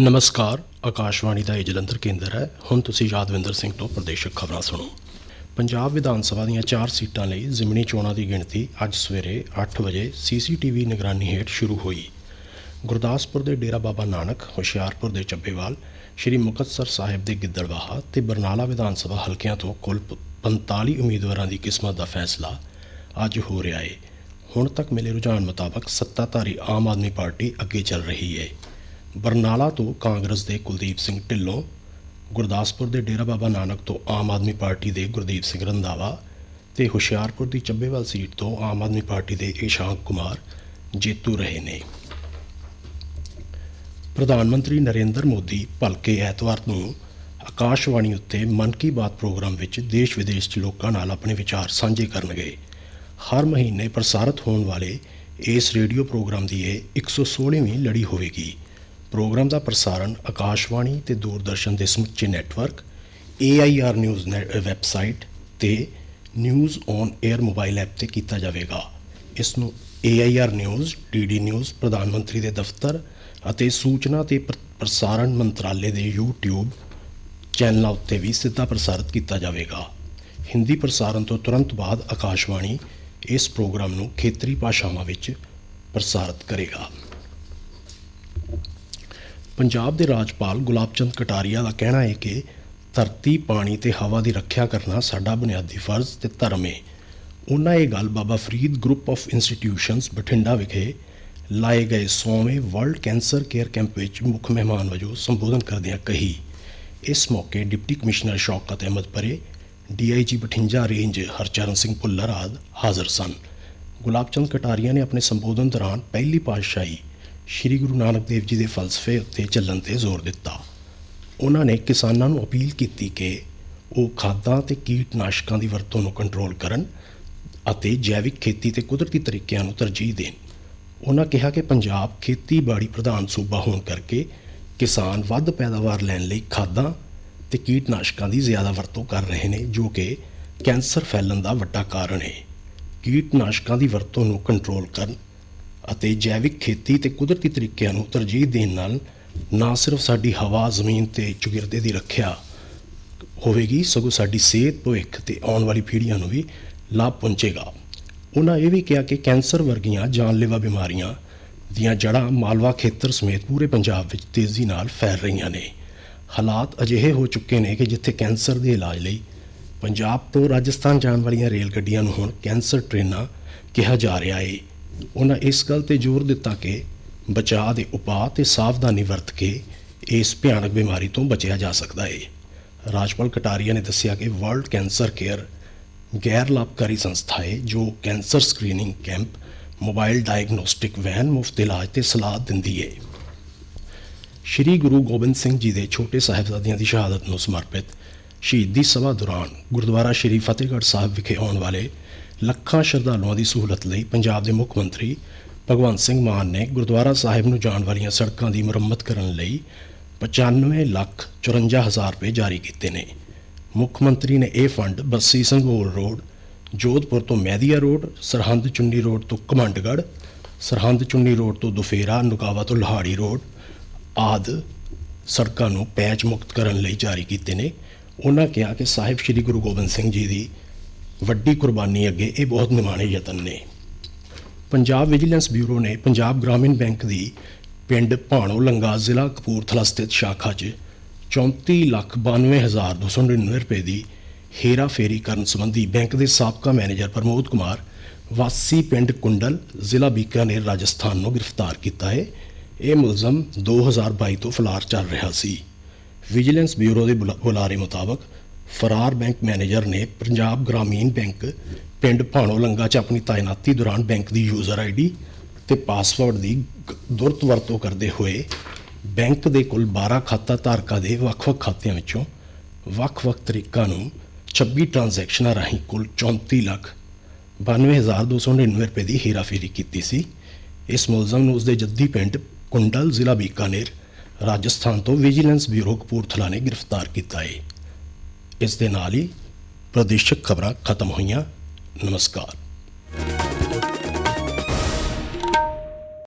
ਨਮਸਕਾਰ, ਆਕਾਸ਼ਵਾਣੀ ਦਾ ਇਹ ਜਲੰਧਰ ਕੇਂਦਰ ਹੈ। ਹੁਣ ਤੁਸੀਂ ਯਾਦਵਿੰਦਰ ਸਿੰਘ ਤੋਂ ਪ੍ਰਦੇਸ਼ਕ ਖਬਰਾਂ ਸੁਣੋ। ਪੰਜਾਬ ਵਿਧਾਨ ਸਭਾ ਦੀਆਂ 4 ਸੀਟਾਂ ਲਈ ਜ਼ਿਮਨੀ ਚੋਣਾਂ ਦੀ ਗਿਣਤੀ ਅੱਜ ਸਵੇਰੇ 8 ਵਜੇ ਸੀਸੀਟੀਵੀ ਨਿਗਰਾਨੀ ਹੇਠ ਸ਼ੁਰੂ ਹੋਈ। ਗੁਰਦਾਸਪੁਰ ਦੇ ਡੇਰਾ ਬਾਬਾ ਨਾਨਕ, ਹੁਸ਼ਿਆਰਪੁਰ ਦੇ ਚੱਬੇਵਾਲ, ਸ਼੍ਰੀ ਮੁਕਤਸਰ ਸਾਹਿਬ ਦੇ ਗਿੱਦੜਵਾਹਾ ਤੇ ਬਰਨਾਲਾ ਵਿਧਾਨ ਸਭਾ ਹਲਕਿਆਂ ਤੋਂ ਕੁੱਲ ਪ- 45 ਉਮੀਦਵਾਰਾਂ ਦੀ ਕਿਸਮਤ ਦਾ ਫੈਸਲਾ ਅੱਜ ਹੋ ਰਿਹਾ ਹੈ ਹੁਣ ਤੱਕ ਮਿਲੇ ਰੁਝਾਨ ਮੁਤਾਬਕ ਸੱਤਾਧਾਰੀ ਆਮ ਆਦਮੀ ਪਾਰਟੀ ਅੱਗੇ ਚੱਲ ਰਹੀ ਹੈ ਬਰਨਾਲਾ ਤੋਂ ਕਾਂਗਰਸ ਦੇ ਕੁਲਦੀਪ ਸਿੰਘ ਢਿੱਲੋਂ, ਗੁਰਦਾਸਪੁਰ ਦੇ ਡੇਰਾ ਬਾਬਾ ਨਾਨਕ ਤੋਂ ਆਮ ਆਦਮੀ ਪਾਰਟੀ ਦੇ ਗੁਰਦੀਪ ਸਿੰਘ ਰੰਧਾਵਾ ਤੇ ਹੁਸ਼ਿਆਰਪੁਰ ਦੀ ਚੱਬੇਵਾਲ ਸੀਟ ਤੋਂ ਆਮ ਆਦਮੀ ਪਾਰਟੀ ਦੇ ਇਸ਼ਾਂਕ ਕੁਮਾਰ ਜੇਤੂ ਰਹੇ ਨੇ। ਪ੍ਰਧਾਨ ਮੰਤਰੀ ਨਰਿੰਦਰ ਮੋਦੀ ਭਲਕੇ ਐਤਵਾਰ ਨੂੰ ਆਕਾਸ਼ਵਾਣੀ ਉੱਤੇ ਮਨ ਕੀ ਬਾਤ ਪ੍ਰੋਗਰਾਮ ਵਿੱਚ ਦੇਸ਼ ਵਿਦੇਸ਼ 'ਚ ਲੋਕਾਂ ਨਾਲ ਆਪਣੇ ਵਿਚਾਰ ਸਾਂਝੇ ਕਰਨਗੇ। ਹਰ ਮਹੀਨੇ ਪ੍ਰਸਾਰਿਤ ਹੋਣ ਵਾਲੇ ਇਸ ਰੇਡੀਓ ਪ੍ਰੋਗਰਾਮ ਦੀ ਇਹ 116ਵੀਂ ਲੜੀ ਹੋਵੇਗੀ। ਪ੍ਰੋਗਰਾਮ ਦਾ ਪ੍ਰਸਾਰਣ ਆਕਾਸ਼ਵਾਣੀ ਤੇ ਦੂਰਦਰਸ਼ਨ ਦੇ ਸਮੁੱਚੇ ਨੈਟਵਰਕ AIR ਨਿਊਜ਼ ਨੈ- ਵੈਬਸਾਈਟ ਤੇ news on AIR mobile app ਤੇ ਕੀਤਾ ਜਾਵੇਗਾ। ਇਸ ਨੂੰ AIR ਨਿਊਜ਼ DD ਨਿਊਜ਼, ਪ੍ਰਧਾਨ ਮੰਤਰੀ ਦੇ ਦਫ਼ਤਰ ਅਤੇ ਸੂਚਨਾ ਤੇ ਪ੍ਰ- ਪ੍ਰਸਾਰਣ ਮੰਤਰਾਲੇ ਦੇ YouTube ਚੈਨਲਾਂ ਉੱਤੇ ਵੀ ਸਿੱਧਾ ਪ੍ਰਸਾਰਿਤ ਕੀਤਾ ਜਾਵੇਗਾ। ਹਿੰਦੀ ਪ੍ਰਸਾਰਣ ਤੋਂ ਤੁਰੰਤ ਬਾਅਦ ਆਕਾਸ਼ਵਾਣੀ ਇਸ ਪ੍ਰੋਗਰਾਮ ਨੂੰ ਖੇਤਰੀ ਭਾਸ਼ਾਵਾਂ ਵਿੱਚ ਪ੍ਰਸਾਰਿਤ ਕਰੇਗਾ। ਪੰਜਾਬ ਦੇ ਰਾਜਪਾਲ ਗੁਲਾਬ ਚੰਦ ਕਟਾਰੀਆ ਦਾ ਕਹਿਣਾ ਹੈ ਕਿ ਧਰਤੀ, ਪਾਣੀ ਤੇ ਹਵਾ ਦੀ ਰੱਖਿਆ ਕਰਨਾ ਸਾਡਾ ਬੁਨਿਆਦੀ ਫਰਜ਼ ਤੇ ਧਰਮ ਹੈ। ਉਹਨਾਂ ਇਹ ਗੱਲ Baba Farid group of institutions Bathinda ਵਿਖੇ ਲਾਏ ਗਏ 100ਵੇਂ ਵਰਲਡ ਕੈਂਸਰ ਕੇਅਰ ਕੈਂਪ ਵਿੱਚ ਮੁੱਖ ਮਹਿਮਾਨ ਵਜੋਂ ਸੰਬੋਧਨ ਕਰਦਿਆਂ ਕਹੀ। ਇਸ ਮੌਕੇ deputy commissioner Shaukat Ahmad Parray, DIG Bathinda range Harcharan Singh Bhullar ਆਦਿ ਹਾਜ਼ਰ ਸਨ। ਗੁਲਾਬ ਚੰਦ ਕਟਾਰੀਆ ਨੇ ਆਪਣੇ ਸੰਬੋਧਨ ਦੌਰਾਨ ਪਹਿਲੀ ਪਾਤਸ਼ਾਹੀ ਸ੍ਰੀ ਗੁਰੂ ਨਾਨਕ ਦੇਵ ਜੀ ਦੇ ਫਲਸਫੇ ਉੱਤੇ ਚੱਲਣ ਤੇ ਜ਼ੋਰ ਦਿੱਤਾ। ਉਹਨਾਂ ਨੇ ਕਿਸਾਨਾਂ ਨੂੰ ਅਪੀਲ ਕੀਤੀ ਕਿ ਉਹ ਖਾਦਾਂ ਤੇ ਕੀਟਨਾਸ਼ਕਾਂ ਦੀ ਵਰਤੋਂ ਨੂੰ ਕੰਟਰੋਲ ਕਰਨ ਅਤੇ ਜੈਵਿਕ ਖੇਤੀ ਤੇ ਕੁਦਰਤੀ ਤਰੀਕਿਆਂ ਨੂੰ ਤਰਜੀਹ ਦੇਣ। ਉਹਨਾਂ ਕਿਹਾ ਕਿ ਪੰਜਾਬ ਖੇਤੀਬਾੜੀ ਪ੍ਰਧਾਨ ਸੂਬਾ ਹੋਣ ਕਰਕੇ ਕਿਸਾਨ ਵੱਧ ਪੈਦਾਵਾਰ ਲੈਣ ਲਈ ਖਾਦਾਂ ਤੇ ਕੀਟਨਾਸ਼ਕਾਂ ਦੀ ਜ਼ਿਆਦਾ ਵਰਤੋਂ ਕਰ ਰਹੇ ਨੇ, ਜੋ ਕਿ ਕੈਂਸਰ ਫੈਲਣ ਦਾ ਵੱਡਾ ਕਾਰਨ ਹੈ। ਕੀਟਨਾਸ਼ਕਾਂ ਦੀ ਵਰਤੋਂ ਨੂੰ ਕੰਟਰੋਲ ਕਰਨ ਅਤੇ ਜੈਵਿਕ ਖੇਤੀ ਤੇ ਕੁਦਰਤੀ ਤਰੀਕਿਆਂ ਨੂੰ ਤਰਜੀਹ ਦੇਣ ਨਾਲ ਨਾ ਸਿਰਫ ਸਾਡੀ ਹਵਾ, ਜ਼ਮੀਨ ਤੇ ਚੁਗਿਰਦੇ ਦੀ ਰੱਖਿਆ ਹੋਵੇਗੀ, ਸਗੋਂ ਸਾਡੀ ਸਿਹਤ, ਭਵਿੱਖ ਤੇ ਆਉਣ ਵਾਲੀ ਪੀੜ੍ਹੀਆਂ ਨੂੰ ਵੀ ਲਾਭ ਪਹੁੰਚੇਗਾ। ਉਹਨਾਂ ਇਹ ਵੀ ਕਿਹਾ ਕਿ ਕੈਂਸਰ ਵਰਗੀਆਂ ਜਾਨਲੇਵਾ ਬਿਮਾਰੀਆਂ ਦੀਆਂ ਜੜ੍ਹਾਂ ਮਾਲਵਾ ਖੇਤਰ ਸਮੇਤ ਪੂਰੇ ਪੰਜਾਬ ਵਿੱਚ ਤੇਜ਼ੀ ਨਾਲ ਫੈਲ ਰਹੀਆਂ ਨੇ। ਹਾਲਾਤ ਅਜਿਹੇ ਹੋ ਚੁੱਕੇ ਨੇ ਕਿ ਜਿੱਥੇ ਕੈਂਸਰ ਦੇ ਇਲਾਜ ਲਈ ਪੰਜਾਬ ਤੋਂ ਰਾਜਸਥਾਨ ਜਾਣ ਵਾਲੀਆਂ ਰੇਲ ਗੱਡੀਆਂ ਨੂੰ ਹੁਣ ਕੈਂਸਰ ਟ੍ਰੇਨਾਂ ਕਿਹਾ ਜਾ ਰਿਹਾ ਏ। ਉਹਨਾਂ ਇਸ ਗੱਲ ਤੇ ਜ਼ੋਰ ਦਿੱਤਾ ਕਿ ਬਚਾਅ ਦੇ ਉਪਾਅ ਤੇ ਸਾਵਧਾਨੀ ਵਰਤ ਕੇ ਇਸ ਭਿਆਨਕ ਬਿਮਾਰੀ ਤੋਂ ਬਚਿਆ ਜਾ ਸਕਦਾ ਹੈ ਰਾਜਪਾਲ ਕਟਾਰੀਆ ਨੇ ਦੱਸਿਆ ਕਿ ਵਰਲਡ ਕੈਂਸਰ ਕੇਅਰ ਗੈਰ ਲਾਭਕਾਰੀ ਸੰਸਥਾ ਹੈ ਜੋ cancer screening camp, mobile diagnostic van ਮੁਫਤ ਇਲਾਜ ਤੇ ਸਲਾਹ ਦਿੰਦੀ ਹੈ ਸ਼੍ਰੀ ਗੁਰੂ ਗੋਬਿੰਦ ਸਿੰਘ ਜੀ ਦੇ ਛੋਟੇ ਸਾਹਿਬਜ਼ਾਦਿਆਂ ਦੀ ਸ਼ਹਾਦਤ ਨੂੰ ਸਮਰਪਿਤ ਸ਼ਹੀਦੀ ਸਭਾ ਦੌਰਾਨ ਗੁਰਦੁਆਰਾ ਸ਼੍ਰੀ ਫਤਿਹਗੜ੍ਹ ਸਾਹਿਬ ਵਿਖੇ ਆਉਣ ਵਾਲੇ ਲੱਖਾਂ ਸ਼ਰਧਾਲੂਆਂ ਦੀ ਸਹੂਲਤ ਲਈ ਪੰਜਾਬ ਦੇ ਮੁੱਖ ਮੰਤਰੀ ਭਗਵੰਤ ਸਿੰਘ ਮਾਨ ਨੇ ਗੁਰਦੁਆਰਾ ਸਾਹਿਬ ਨੂੰ ਜਾਣ ਵਾਲੀਆਂ ਸੜਕਾਂ ਦੀ ਮੁਰੰਮਤ ਕਰਨ ਲਈ 95 ਲੱਖ 54 ਹਜ਼ਾਰ ਰੁਪਏ ਜਾਰੀ ਕੀਤੇ ਨੇ। ਮੁੱਖ ਮੰਤਰੀ ਨੇ ਇਹ ਫੰਡ ਬੱਸੀ ਸੰਗੋਲ ਰੋਡ, ਜੋਧਪੁਰ ਤੋਂ ਮਹਿਦੀਆ ਰੋਡ, ਸਰਹੰਦ ਚੁੰਨੀ ਰੋਡ ਤੋਂ ਕਮੰਡਗੜ੍ਹ ਸਰਹੰਦ ਚੁੰਨੀ ਰੋਡ ਤੋਂ ਦੁਫੇਰਾ, ਨੁਕਾਵਾ ਤੋਂ ਲੋਹਾੜੀ ਰੋਡ ਆਦਿ ਸੜਕਾਂ ਨੂੰ ਪੈਚ ਮੁਕਤ ਕਰਨ ਲਈ ਜਾਰੀ ਕੀਤੇ ਨੇ। ਉਹਨਾਂ ਕਿਹਾ ਕਿ ਸਾਹਿਬ ਸ੍ਰੀ ਗੁਰੂ ਗੋਬਿੰਦ ਸਿੰਘ ਜੀ ਦੀ ਵੱਡੀ ਕੁਰਬਾਨੀ ਅੱਗੇ ਇਹ ਬਹੁਤ ਨਿਮਾਣੇ ਯਤਨ ਨੇ। ਪੰਜਾਬ ਵਿਜੀਲੈਂਸ ਬਿਊਰੋ ਨੇ ਪੰਜਾਬ ਗ੍ਰਾਮੀਣ ਬੈਂਕ ਦੀ ਪਿੰਡ ਭਾਣੋ ਲੰਗਾ ਜ਼ਿਲ੍ਹਾ ਕਪੂਰਥਲਾ ਸਥਿਤ ਸ਼ਾਖਾ 'ਚ 34,92,299 ਰੁਪਏ ਦੀ ਹੇਰਾ ਫੇਰੀ ਕਰਨ ਸੰਬੰਧੀ ਬੈਂਕ ਦੇ ਸਾਬਕਾ ਮੈਨੇਜਰ ਪ੍ਰਮੋਦ ਕੁਮਾਰ ਵਾਸੀ ਪਿੰਡ ਕੁੰਡਲ ਜ਼ਿਲ੍ਹਾ ਬੀਕਾਨੇਰ ਰਾਜਸਥਾਨ ਨੂੰ ਗ੍ਰਿਫਤਾਰ ਕੀਤਾ ਹੈ। ਇਹ ਮੁਲਜ਼ਮ 2022 ਤੋਂ ਫਲਾਰ ਚੱਲ ਰਿਹਾ ਸੀ। ਵਿਜੀਲੈਂਸ ਬਿਊਰੋ ਦੇ ਬੁਲਾ- ਬੁਲਾਰੇ ਮੁਤਾਬਕ ਫਰਾਰ ਬੈਂਕ ਮੈਨੇਜਰ ਨੇ ਪੰਜਾਬ ਗ੍ਰਾਮੀਣ ਬੈਂਕ ਪਿੰਡ ਭਾਣੋ ਲੰਗਾ 'ਚ ਆਪਣੀ ਤਾਇਨਾਤੀ ਦੌਰਾਨ ਬੈਂਕ ਦੀ ਯੂਜ਼ਰ ਆਈਡੀ ਤੇ ਪਾਸਵਰਡ ਦੀ ਦੁਰਤ ਵਰਤੋਂ ਕਰਦੇ ਹੋਏ ਬੈਂਕ ਦੇ ਕੁੱਲ 12 ਖਾਤਾ ਧਾਰਕਾਂ ਦੇ ਵੱਖ-ਵੱਖ ਖਾਤਿਆਂ ਵਿੱਚੋਂ ਵੱਖ-ਵੱਖ ਤਰੀਕਾਂ ਨੂੰ 26 ਟ੍ਰਾਂਜੈਕਸ਼ਨਾਂ ਰਾਹੀਂ ਕੁੱਲ 34 ਲੱਖ 92299 ਰੁਪਏ ਦੀ ਹੇਰਾਫੇਰੀ ਕੀਤੀ ਸੀ। ਇਸ ਮੁਲਜ਼ਮ ਨੂੰ ਉਸਦੇ ਜੱਦੀ ਪਿੰਡ ਕੁੰਡਲ ਜ਼ਿਲ੍ਹਾ ਬੀਕਾਨੇਰ ਰਾਜਸਥਾਨ ਤੋਂ ਵਿਜੀਲੈਂਸ ਬਿਊਰੋ ਕਪੂਰਥਲਾ ਨੇ ਗ੍ਰਿਫਤਾਰ ਕੀਤਾ ਹੈ ਇਸ ਦੇ ਨਾਲ ਹੀ ਪ੍ਰਦੇਸ਼ਕ ਖਬਰਾਂ ਖਤਮ ਹੋਈਆਂ। ਨਮਸਕਾਰ।